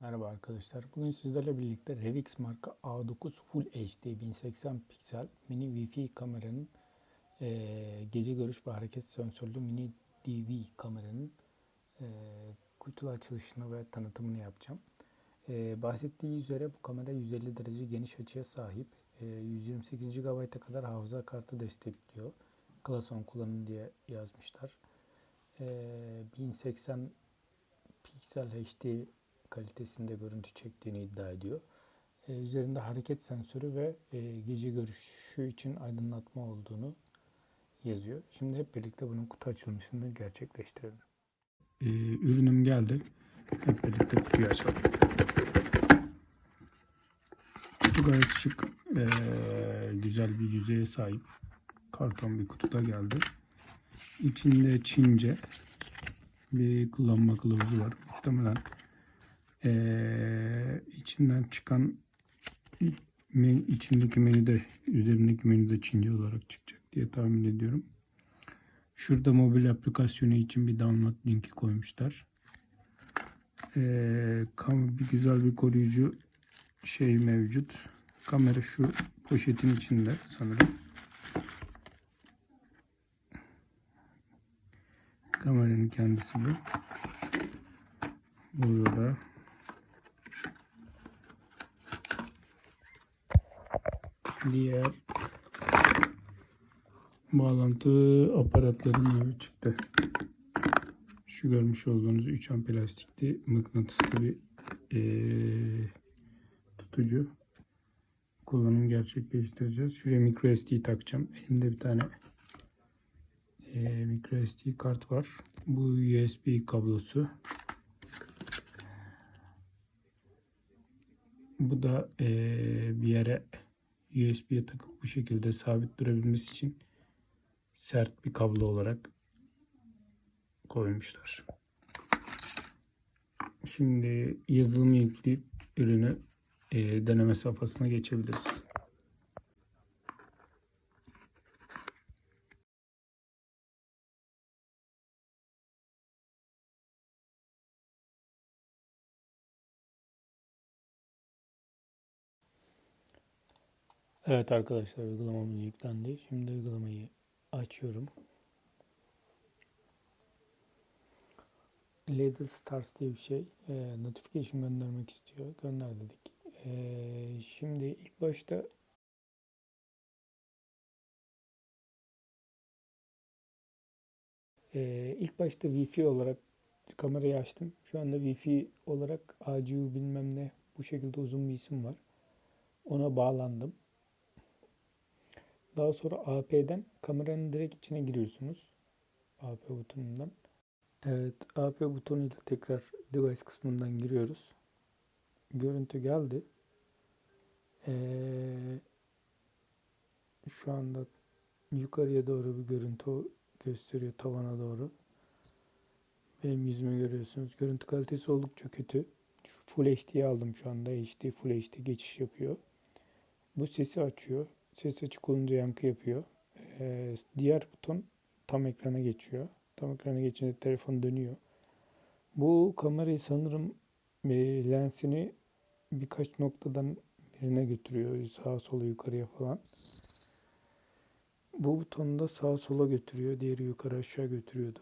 Merhaba arkadaşlar. Bugün sizlerle birlikte Revix marka A9 Full HD 1080 piksel mini Wi-Fi kameranın eee, gece görüş ve hareket sensörlü mini DV kameranın eee kutu açılışını ve tanıtımını yapacağım. Eee bahsettiği üzere bu kamera 150 derece geniş açıya sahip. Eee, 128 GB'a kadar hafıza kartı destekliyor. 10 kullanın diye yazmışlar. Eee 1080 piksel HD kalitesinde görüntü çektiğini iddia ediyor. Ee, üzerinde hareket sensörü ve e, gece görüşü için aydınlatma olduğunu yazıyor. Şimdi hep birlikte bunun kutu açılışını gerçekleştirelim. Ee, ürünüm geldi. Hep birlikte kutuyu açalım. Kutu gayet şık, ee, güzel bir yüzeye sahip. Karton bir kutuda geldi. İçinde Çince bir kullanma kılavuzu var. Muhtemelen ee, içinden çıkan men- içindeki menüde üzerindeki menüde Çince olarak çıkacak diye tahmin ediyorum. Şurada mobil aplikasyonu için bir download linki koymuşlar. Ee, bir güzel bir koruyucu şey mevcut. Kamera şu poşetin içinde sanırım. Kameranın kendisi bu. Burada diğer bağlantı aparatları mevcut çıktı. Şu görmüş olduğunuz 3 am plastikli mıknatıslı bir eee, tutucu. Kullanım gerçekleştireceğiz. Şuraya micro SD takacağım. Elimde bir tane eee micro SD kart var. Bu USB kablosu. Bu da eee, bir yere USB'ye takıp bu şekilde sabit durabilmesi için sert bir kablo olarak koymuşlar. Şimdi yazılımı yükleyip ürünü eee, deneme safhasına geçebiliriz. Evet arkadaşlar uygulamamız yüklendi. Şimdi uygulamayı açıyorum. Ladle Stars diye bir şey. E, notification göndermek istiyor. Gönder dedik. E, şimdi ilk başta e, ilk başta Wi-Fi olarak kamerayı açtım. Şu anda Wi-Fi olarak ACU bilmem ne bu şekilde uzun bir isim var. Ona bağlandım. Daha sonra AP'den kameranın direkt içine giriyorsunuz. AP butonundan. Evet, AP butonuyla tekrar device kısmından giriyoruz. Görüntü geldi. Ee, şu anda yukarıya doğru bir görüntü gösteriyor tavana doğru. Benim yüzümü görüyorsunuz. Görüntü kalitesi oldukça kötü. Full HD'yi aldım şu anda. HD Full HD geçiş yapıyor. Bu sesi açıyor. Ses açık olunca yankı yapıyor. Ee, diğer buton tam ekrana geçiyor. Tam ekrana geçince telefon dönüyor. Bu kamerayı sanırım e, lensini birkaç noktadan birine götürüyor. Sağa sola yukarıya falan. Bu butonu da sağa sola götürüyor. Diğeri yukarı aşağı götürüyordu.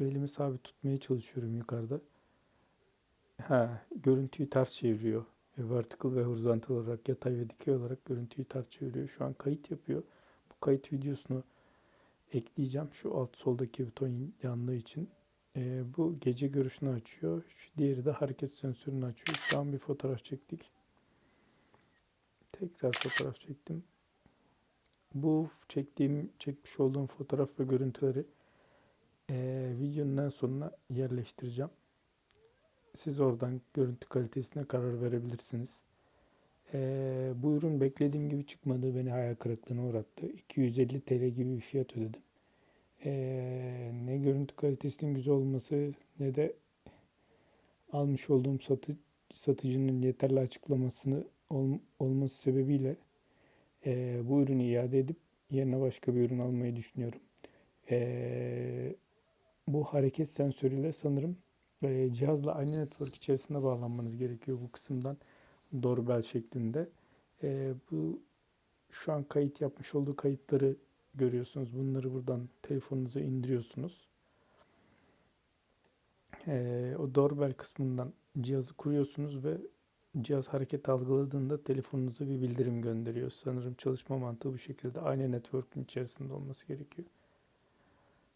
Elimi sabit tutmaya çalışıyorum yukarıda. Ha, görüntüyü ters çeviriyor. Vertical ve horizontal olarak yatay ve dikey olarak görüntüyü ters çeviriyor. Şu an kayıt yapıyor. Bu kayıt videosunu ekleyeceğim. Şu alt soldaki buton yandığı için. E, bu gece görüşünü açıyor. Şu diğeri de hareket sensörünü açıyor. Şu an bir fotoğraf çektik. Tekrar fotoğraf çektim. Bu çektiğim, çekmiş olduğum fotoğraf ve görüntüleri e, videonun en sonuna yerleştireceğim. Siz oradan görüntü kalitesine karar verebilirsiniz. Ee, bu ürün beklediğim gibi çıkmadı. Beni hayal kırıklığına uğrattı. 250 TL gibi bir fiyat ödedim. Ee, ne görüntü kalitesinin güzel olması ne de almış olduğum satı, satıcının yeterli açıklamasını ol, olması sebebiyle e, bu ürünü iade edip yerine başka bir ürün almayı düşünüyorum. Ee, bu hareket sensörüyle sanırım e, cihazla aynı network içerisinde bağlanmanız gerekiyor bu kısımdan doorbell şeklinde. E, bu şu an kayıt yapmış olduğu kayıtları görüyorsunuz. Bunları buradan telefonunuza indiriyorsunuz. E, o doorbell kısmından cihazı kuruyorsunuz ve cihaz hareket algıladığında telefonunuza bir bildirim gönderiyor. Sanırım çalışma mantığı bu şekilde. Aynı network'ün içerisinde olması gerekiyor.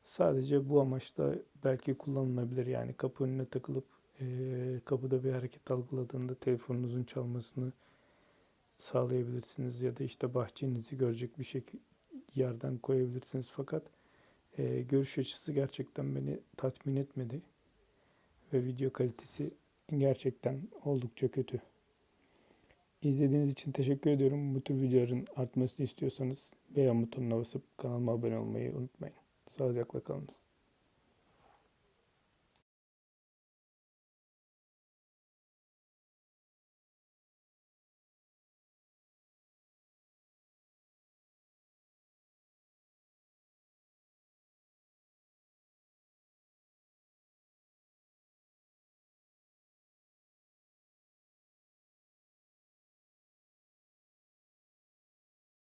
Sadece bu amaçla belki kullanılabilir. Yani kapı önüne takılıp kapıda bir hareket algıladığında telefonunuzun çalmasını sağlayabilirsiniz. Ya da işte bahçenizi görecek bir şekilde yerden koyabilirsiniz. Fakat e, görüş açısı gerçekten beni tatmin etmedi. Ve video kalitesi gerçekten oldukça kötü. İzlediğiniz için teşekkür ediyorum. Bu tür videoların artmasını istiyorsanız beğen butonuna basıp kanalıma abone olmayı unutmayın. Sağlıcakla kalınız.